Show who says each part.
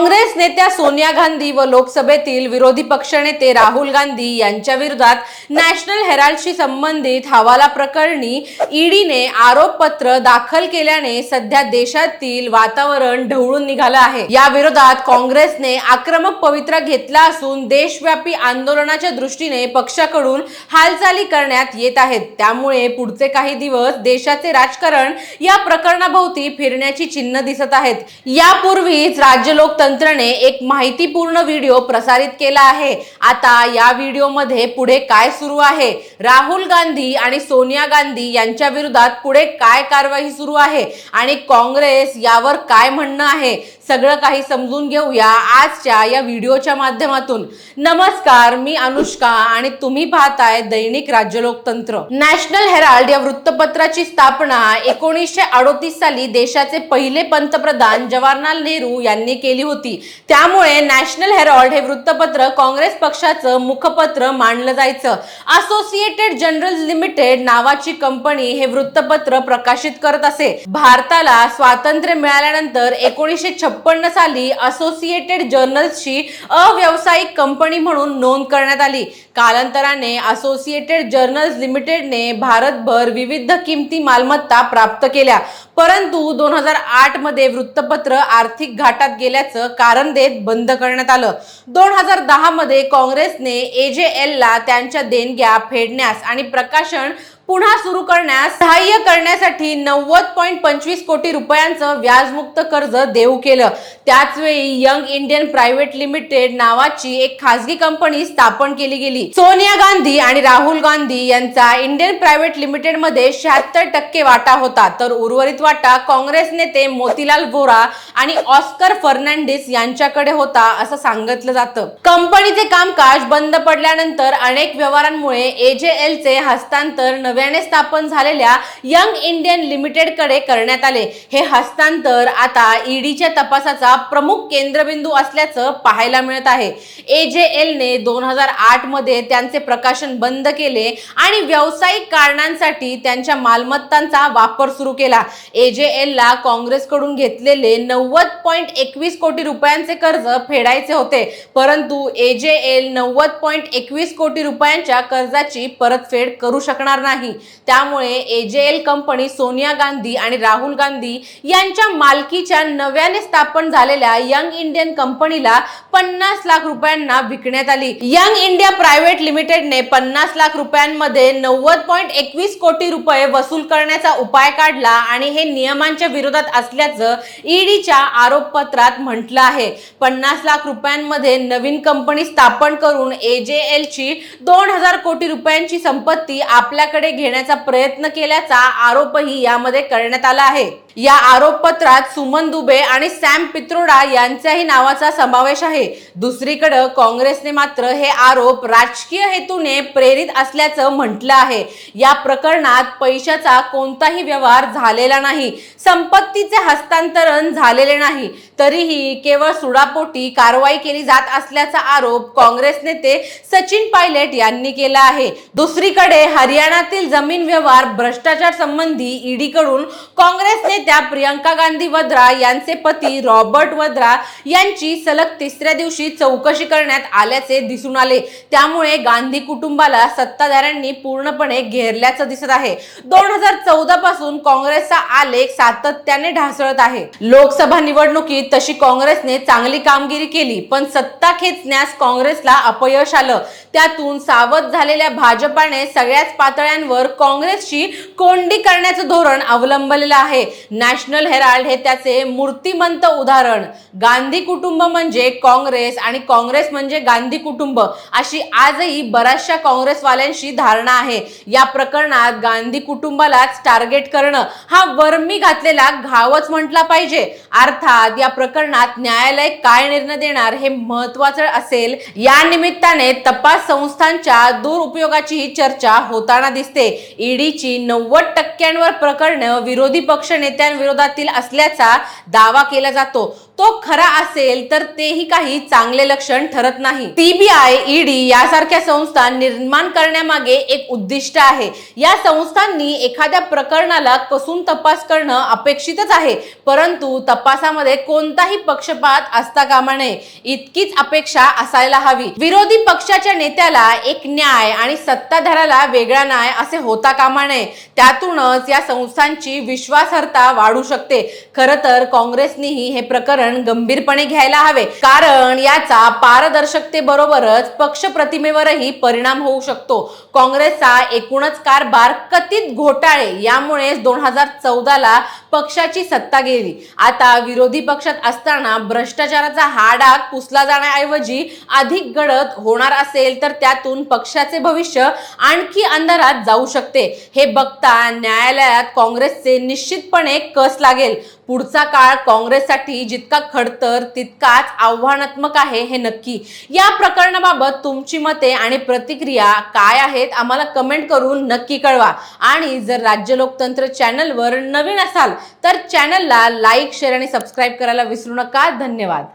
Speaker 1: കോൺഗ്രസ് नेत्या सोनिया गांधी व लोकसभेतील विरोधी पक्षनेते राहुल गांधी यांच्या विरोधात नॅशनल हेराल्डशी संबंधित हवाला प्रकरणी ईडीने आरोपपत्र दाखल केल्याने सध्या देशातील वातावरण ढवळून निघालं आहे. या विरोधात काँग्रेसने आक्रमक पवित्रा घेतला असून देशव्यापी आंदोलनाच्या दृष्टीने पक्षाकडून हालचाली करण्यात येत आहेत. त्यामुळे पुढचे काही दिवस देशाचे राजकारण या प्रकरणाभोवती फिरण्याची चिन्ह दिसत आहेत. यापूर्वीच राज्य लोकतंत्रने एक माहितीपूर्ण व्हिडिओ प्रसारित केला आहे. आता या व्हिडिओमध्ये पुढे काय सुरू आहे? राहुल गांधी आणि सोनिया गांधी यांच्या विरोधात पुढे काय कारवाई सुरू आहे? आणि काँग्रेस यावर काय म्हणणं आहे? सगळं काही समजून घेऊया आजच्या या व्हिडिओच्या माध्यमातून. नमस्कार मी अनुष्का आणि तुम्ही पाहताय दैनिक राज्य लोकतंत्र नॅशनल हेराल्ड या वृत्तपत्राची स्थापना एकोणीसशे अडोतीस साली देशाचे पहिले पंतप्रधान जवाहरलाल नेहरू यांनी केली होती. त्यामुळे नॅशनल हेराल्ड हे वृत्तपत्र काँग्रेस पक्षाचं मुखपत्र मानलं जायचं. असोसिएटेड जनरल लिमिटेड नावाची कंपनी हे वृत्तपत्र प्रकाशित करत असे. भारताला स्वातंत्र्य मिळाल्यानंतर एकोणीसशे छप्पन्न साली असोसिएटेड जर्नल्सची अव्यावसायिक कंपनी म्हणून नोंद करण्यात आली. कालांतराने असोसिएटेड जर्नल्स लिमिटेडने भारतभर विविध किमती मालमत्ता प्राप्त केल्या. परंतु दोन हजार आठमध्ये वृत्तपत्र आर्थिक घाटात गेल्याचं कारण देत बंद करण्यात आलं. दोन हजार दहा मध्ये काँग्रेसने एजेएल ला त्यांच्या देणग्या फेडण्यास आणि प्रकाशन पुन्हा सुरू करण्यास सहाय्य करण्यासाठी नव्वद पॉईंट पंचवीस कोटी रुपयांचं व्याजमुक्त कर्ज देऊ केलं. त्याच वेळी यंग इंडियन प्रायव्हेट लिमिटेड नावाची एक खासगी कंपनी स्थापन केली गेली. सोनिया गांधी आणि राहुल गांधी यांचा इंडियन प्रायव्हेट लिमिटेडमध्ये शहात्तर टक्के वाटा होता. तर उर्वरित वाटा काँग्रेस नेते मोतीलाल व्होरा आणि ऑस्कर फर्नांडिस यांच्याकडे होता असं सांगितलं जातं. कंपनीचे कामकाज बंद पडल्यानंतर अनेक व्यवहारांमुळे एजेएलचे हस्तांतर नवे नव्याने स्थापन झालेल्या यंग इंडियन लिमिटेडकडे करण्यात आले. हे हस्तांतर आता ईडीच्या तपासाचा प्रमुख केंद्रबिंदू असल्याचं पाहायला मिळत आहे. ए जे एलने दोन हजार आठमध्ये त्यांचे प्रकाशन बंद केले आणि व्यावसायिक कारणांसाठी त्यांच्या मालमत्तांचा वापर सुरू केला. ए जे एलला काँग्रेसकडून घेतलेले नव्वद पॉईंट एकवीस कोटी रुपयांचे कर्ज फेडायचे होते. परंतु ए जे एल नव्वद पॉईंट एकवीस कोटी रुपयांच्या कर्जाची परतफेड करू शकणार नाही. त्यामुळे एजेएल कंपनी सोनिया गांधी आणि राहुल गांधी यांच्या मालकीच्या नव्याने स्थापन झालेल्या यंग इंडियन कंपनीला पन्नास लाख रुपयांना विकण्यात आली. यंग इंडिया प्रायव्हेट लिमिटेडने पन्नास लाख रुपयांमध्ये नव्वद पॉईंट एकवीस कोटी रुपये वसूल करण्याचा उपाय काढला आणि हे नियमांच्या विरोधात असल्याचं ईडीच्या आरोपपत्रात म्हटलं आहे. पन्नास लाख रुपयांमध्ये नवीन कंपनी स्थापन करून एजेएल ची दोन हजार कोटी रुपयांची संपत्ती आपल्याकडे घेण्याचा प्रयत्न केल्याचा आरोपही यामध्ये करण्यात आला आहे. या आरोपपत्रात सुमन दुबे आणि सॅम पित्रोडा यांच्याही नावाचा समावेश आहे. दुसरीकडे काँग्रेसने मात्र हे आरोप राजकीय हेतूने प्रेरित असल्याचं म्हटलं आहे. या प्रकरणात पैशाचा कोणताही व्यवहार झालेला नाही. संपत्तीचे हस्तांतरण झालेले नाही. तरीही केवळ सुडापोटी कारवाई केली जात असल्याचा आरोप काँग्रेस नेते सचिन पायलट यांनी केला आहे. दुसरीकडे हरियाणातील जमीन व्यवहार भ्रष्टाचार संबंधी ईडीकडून काँग्रेस नेत्या प्रियंका गांधी वद्रा यांचे पती रॉबर्ट वद्रा यांची सलग तिसऱ्या दिवशी चौकशी करण्यात आल्याचे दिसून आले. त्यामुळे गांधी कुटुंबाला सत्ताधाऱ्यांनी पूर्णपणे घेरल्याचं दिसत आहे. दोन हजार चौदा पासून काँग्रेसचा आलेख सातत्याने ढासळत आहे. लोकसभा निवडणुकीत तशी काँग्रेसने चांगली कामगिरी केली पण सत्ता खेचण्यास काँग्रेसला अपयश आलं. त्यातून सावध झालेल्या भाजपाने सगळ्याच पातळ्यांवर काँग्रेसची कोंडी करण्याचं धोरण अवलंबलेलं आहे. नॅशनल हेराल्ड हे त्याचे मूर्तिमंत उदाहरण. गांधी कुटुंब म्हणजे काँग्रेस आणि काँग्रेस म्हणजे गांधी कुटुंब अशी आजही बऱ्याचशा काँग्रेसवाल्यांशी धारणा आहे. या प्रकरणात गांधी कुटुंबालाच टार्गेट करणं हा वर्मी घातलेला घावच म्हटला पाहिजे. अर्थात या प्रकरणात न्यायालय काय निर्णय देणार हे महत्वाचं असेल. या निमित्ताने तपास संस्थांच्या दुरुपयोगाचीही चर्चा होताना दिसते. ईडीची नव्वद टक्क्यांवर प्रकरण विरोधी पक्ष नेत्यांविरोधातील असल्याचा दावा केला जातो. तो खरा असेल तर तेही काही चांगले लक्षण ठरत नाही. सीबीआय ईडी यासारख्या संस्था निर्माण करण्यामागे एक उद्दिष्ट आहे. या संस्थांनी एखाद्या प्रकरणाला कसून तपास करणं अपेक्षितच आहे. परंतु तपासामध्ये कोणताही पक्षपात असता कामा नये. इतकीच अपेक्षा असायला हवी. विरोधी पक्षाच्या नेत्याला एक न्याय आणि सत्ताधाराला वेगळा न्याय असे होता कामा नये. त्यातूनच या संस्थांची विश्वासार्हता वाढू शकते. खर तर काँग्रेसनेही हे प्रकरण गंभीरपणे घ्यायला हवे. कारण याचा पारदर्शकतेबरोबरच पक्ष प्रतिमेवरही परिणाम होऊ शकतो. काँग्रेसचा एकूणच कारभार कथित घोटाळे यामुळे दोन हजार चौदाला पक्षाची सत्ता गेली. आता विरोधी पक्षात असताना भ्रष्टाचाराचा हा डाग पुसला जाण्याऐवजी अधिक गडद होणार असेल तर त्यातून पक्षाचे भविष्य आणखी अंधारात जाऊ शकते. हे बघता न्यायालयात काँग्रेसचे निश्चितपणे कस लागेल? पुढचा काळ काँग्रेससाठी जितका खडतर तितकाच आव्हानात्मक आहे हे नक्की. या प्रकरणाबाबत तुमची मते आणि प्रतिक्रिया काय आहेत आम्हाला कमेंट करून नक्की कळवा. आणि जर राज्य लोकतंत्र चॅनलवर नवीन असाल तर चॅनलला लाईक शेअर आणि सबस्क्राईब करायला विसरू नका. धन्यवाद.